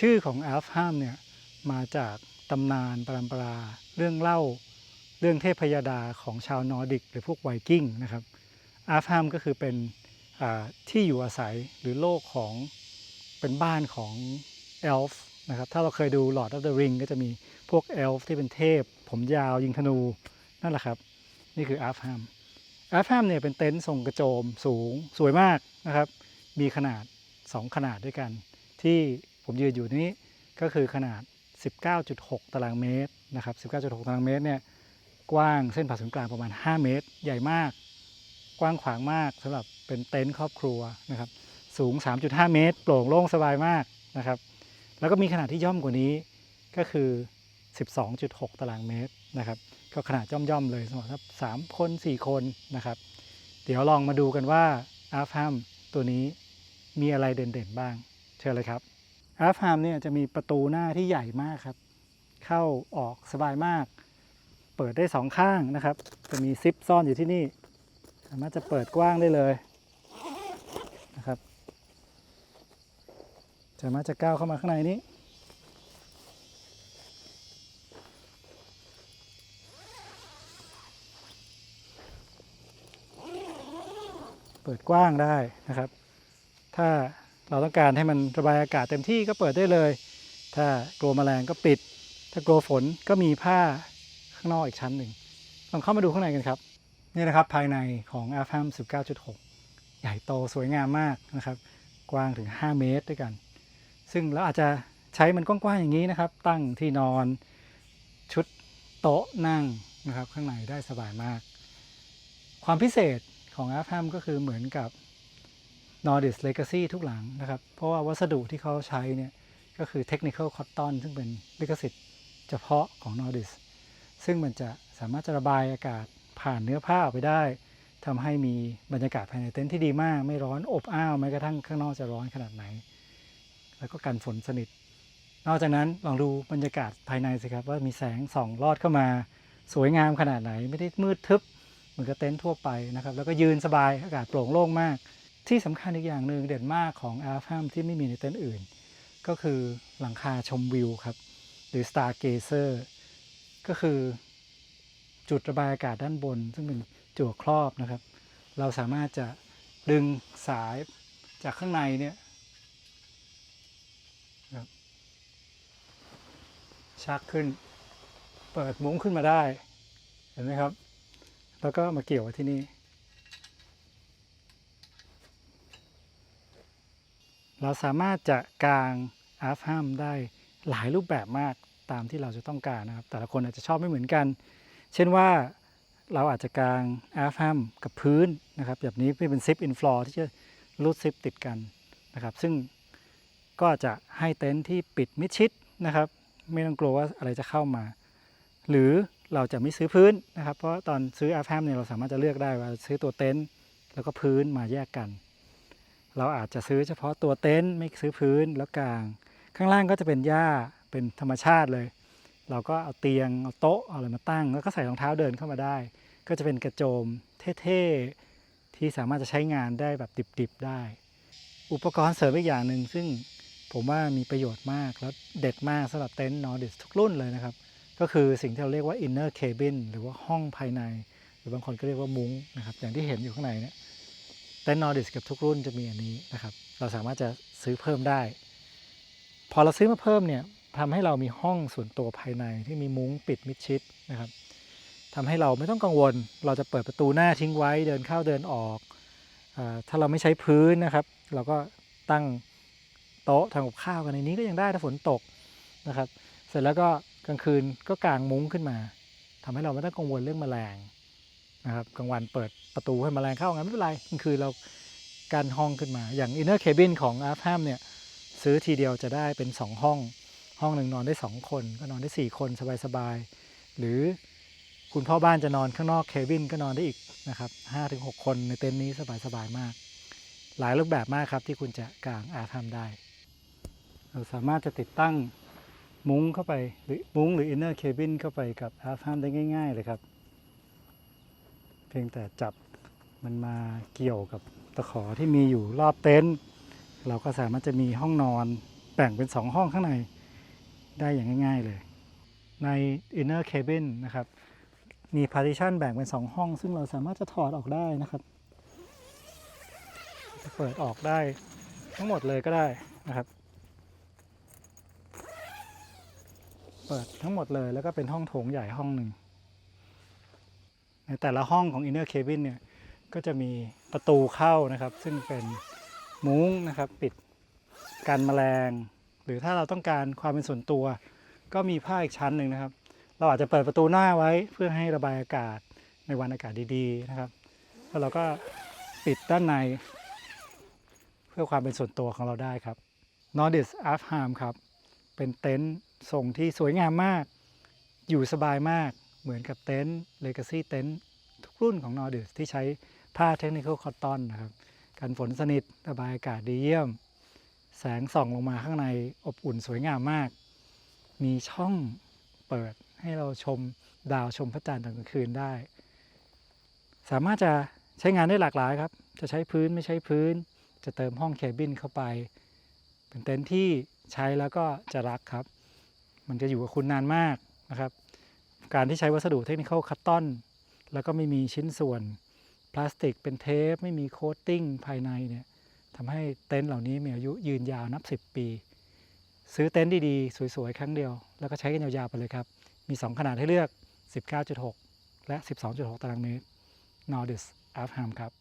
ชื่อของอัลฟฮัมเนี่ยมาจากตำนานปรำปรา เรื่องเล่า เรื่องเทพยดาของชาวนอร์ดิก หรือพวกไวกิ้งนะครับอัลฟฮัมก็คือเป็นที่อยู่อาศัยหรือโลกของเป็นบ้านของเอลฟ์นะครับถ้าเราเคยดู Lord of the Ring ก็จะมีพวกเอลฟ์ที่เป็นเทพ ผมยาวยิงธนู นั่นแหละครับ นี่คืออัลฟฮัมอัลฟฮัมเนี่ยเป็นเต็นท์ทรงกระโจมสูงสวยมากนะครับ มีขนาด 2 ขนาดด้วยกัน ที่ ผมยืนอยู่นี้ก็คือขนาด 19.6 ตารางเมตรนะครับ 19.6 ตารางเมตรเนี่ยกว้างเส้นผ่าศูนย์กลางประมาณ 5 เมตร ใหญ่มาก กว้างขวางมากสำหรับเป็นเต็นท์ครอบครัวนะครับ สูง 3.5 เมตร โปร่งโล่งสบายมากนะครับ แล้วก็มีขนาดที่ย่อมกว่านี้ก็คือ 12.6 ตารางเมตรนะครับ ก็ขนาดย่อมๆเลยสำหรับสามคน 4 คนนะครับ เดี๋ยวลองมาดูกันว่าอาร์ฟฮัมตัวนี้มีอะไรเด่นๆบ้าง เชิญเลยครับ อาร์ฟฮัมเนี่ยจะมีประตูหน้าที่ใหญ่มากครับ เข้าออกสบายมาก เปิดได้สองข้างนะครับ จะมีซิปซ่อนอยู่ที่นี่ สามารถจะเปิดกว้างได้เลยนะครับ สามารถจะก้าวเข้ามาข้างในนี้ เปิดกว้างได้นะครับ ถ้า เราต้องการให้มันระบายอากาศเต็มที่ก็เปิดได้เลย ถ้ากลัวแมลงก็ปิด ถ้ากลัวฝนก็มีผ้าข้างนอกอีกชั้นหนึ่งลองเข้ามาดูข้างในกันครับ นี่นะครับภายในของ a f h a m 19.6 ใหญ่โตสวยงามมากนะครับ กว้างถึง 5 เมตรด้วยกัน ซึ่งเราอาจจะใช้มันกว้างๆอย่างนี้นะครับ ตั้งที่นอนชุดโต๊ะนั่งนะครับ ข้างในได้สบายมาก ความพิเศษของ a f h a m ก็คือเหมือนกับ Nordic Legacy ทุกหลังนะครับ เพราะว่าวัสดุที่เขาใช้เนี่ยก็คือ Technical Cotton ซึ่งเป็นลิขสิทธิ์เฉพาะของ Nordic ซึ่งมันจะสามารถจะระบายอากาศผ่านเนื้อผ้าออกไปได้ทำให้มีบรรยากาศภายในเต็นท์ที่ดีมาก ไม่ร้อนอบอ้าวแม้กระทั่งข้างนอกจะร้อนขนาดไหน แล้วก็กันฝนสนิท นอกจากนั้นลองดูบรรยากาศภายในสิครับว่ามีแสงส่องลอดเข้ามา สวยงามขนาดไหน ไม่ได้มืดทึบเหมือนกับเต็นท์ทั่วไปนะครับ แล้วก็ยืนสบายอากาศโปร่งโล่งมาก ที่สำคัญอีกอย่างหนึ่งเด่นมากของ a r f a m ที่ไม่มีในเต็นท์อื่น ก็คือหลังคาชมวิวครับ หรือ Stargazer ก็คือจุดระบายอากาศด้านบน ซึ่งเป็นจั่วครอบนะครับ เราสามารถจะดึงสายจากข้างในเนี่ยชักขึ้น เปิดมุ้งขึ้นมาได้ เห็นไหมครับ แล้วก็มาเกี่ยวที่นี่ เราสามารถจะกางอาร์ฟฮัมได้หลายรูปแบบมากตามที่เราจะต้องการนะครับ แต่ละคนอาจจะชอบไม่เหมือนกัน เช่นว่าเราอาจจะกางอาร์ฟฮัมกับพื้นนะครับ แบบนี้เป็นซิปอินฟลอร์ที่จะรูดซิปติดกันนะครับ ซึ่งก็จะให้เต็นท์ที่ปิดมิดชิดนะครับ ไม่ต้องกลัวว่าอะไรจะเข้ามา หรือเราจะไม่ซื้อพื้นนะครับ เพราะตอนซื้ออาร์ฟฮัมเนี่ยเราสามารถจะเลือกได้ว่าซื้อตัวเต็นท์แล้วก็พื้นมาแยกกัน เราอาจจะซื้อเฉพาะตัวเต็นท์ไม่ซื้อพื้นแล้วกลาง ข้างล่างก็จะเป็นหญ้าเป็นธรรมชาติเลย เราก็เอาเตียงเอาโต๊ะเอาอะไรมาตั้ง แล้วก็ใส่รองเท้าเดินเข้ามาได้ ก็จะเป็นกระโจมเท่ๆที่สามารถจะใช้งานได้แบบดิบๆได้ อุปกรณ์เสริมอีกอย่างหนึ่งซึ่งผมว่ามีประโยชน์มากแล้วเด็ดมากสำหรับเต็นท์นอร์ดิสทุกรุ่นเลยนะครับ ก็คือสิ่งที่เราเรียกว่า inner cabin หรือว่าห้องภายใน หรือบางคนก็เรียกว่ามุ้งนะครับอย่างที่เห็นอยู่ข้างในเนี่ย เต็นอร์ดิสกับทุกรุ่นจะมีอันนี้นะครับ เราสามารถจะซื้อเพิ่มได้ พอเราซื้อมาเพิ่มเนี่ยทำให้เรามีห้องส่วนตัวภายในที่มีมุ้งปิดมิดชิดนะครับทำให้เราไม่ต้องกังวล เราจะเปิดประตูหน้าทิ้งไว้เดินเข้าเดินออกอถ้าเราไม่ใช้พื้นนะครับ เราก็ตั้งโต๊ะทำกับข้าวกันในนี้ก็ยังได้ถ้าฝนตกนะครับ เสร็จแล้วก็กลางคืนก็กางมุ้งขึ้นมาทำให้เราไม่ต้องกังวลเรื่องแมลง นะครับกลางวันเปิดประตูให้มแมลงเข้างั้นไม่เป็นไรกลางคืนเรากันห้องขึ้นมา อย่าง inner cabin ของ a r f h a m เนี่ยซื้อทีเดียวจะได้เป็น 2 ห้อง ห้องหนึ่งนอนได้ 2 คน ก็นอนได้ 4 คนสบายๆ หรือคุณพ่อบ้านจะนอนข้างนอกเคบินก็นอนได้อีกนะครับ5-6คนในเต็นท์นี้สบายๆ มาก หลายรูปแบบมากครับที่คุณจะกาง a r f h a m ได้ เราสามารถจะติดตั้งมุ้งเข้าไปหรือมุ้งหรือ inner cabin เข้าไปกับ a r f h a m ได้ง่าย ๆ เลยครับ เพียงแต่จับมันมาเกี่ยวกับตะขอที่มีอยู่รอบเต็นท์เราก็สามารถจะมีห้องนอนแบ่งเป็น 2 ห้องข้างในได้อย่างง่าย ๆเลย ใน inner cabin นะครับ มี partition แบ่งเป็น 2 ห้อง ซึ่งเราสามารถจะถอดออกได้นะครับจะเปิดออกได้ทั้งหมดเลยก็ได้นะครับ เปิดทั้งหมดเลยแล้วก็เป็นห้องโถงใหญ่ห้องหนึ่ง ในแต่ละห้องของ inner cabin เนี่ยก็จะมีประตูเข้านะครับ ซึ่งเป็นมุ้งนะครับปิดกันแมลง หรือถ้าเราต้องการความเป็นส่วนตัว ก็มีผ้าอีกชั้นหนึ่งนะครับ เราอาจจะเปิดประตูหน้าไว้เพื่อให้ระบายอากาศในวันอากาศดีๆนะครับแล้วเราก็ปิดด้านใน เพื่อความเป็นส่วนตัวของเราได้ครับ Nordis a f h a m ครับ เป็นเต็นท์ทรงที่สวยงามมาก อยู่สบายมาก เหมือนกับเต็นท์ Legacy เต็นท์ทุกรุ่นของ Nordis ที่ใช้ผ้า Technical Cotton นะครับกันฝนสนิทระบายอากาศดีเยี่ยม แสงส่องลงมาข้างในอบอุ่นสวยงามมาก มีช่องเปิดให้เราชมดาวชมพระจันทร์ตอนกลางคืนได้ สามารถจะใช้งานได้หลากหลายครับ จะใช้พื้นไม่ใช้พื้น จะเติมห้องเคบินเข้าไป เป็นเต็นท์ที่ใช้แล้วก็จะรักครับ มันจะอยู่กับคุณนานมากนะครับ การที่ใช้วัสดุเทคนิคอลคัตตอน แล้วก็ไม่มีชิ้นส่วนพลาสติกเป็นเทป ไม่มีโคตติ้งภายในเนี่ยทำให้เต็นท์เหล่านี้มีอายุยืนยาวนับ 10 ปี ซื้อเต็นท์ดีๆ สวยๆ ครั้งเดียว แล้วก็ใช้กันยาวๆไปเลยครับ มี 2 ขนาดให้เลือก 19.6 และ 12.6 ตารางเมตร Nordis a f h a m ครับ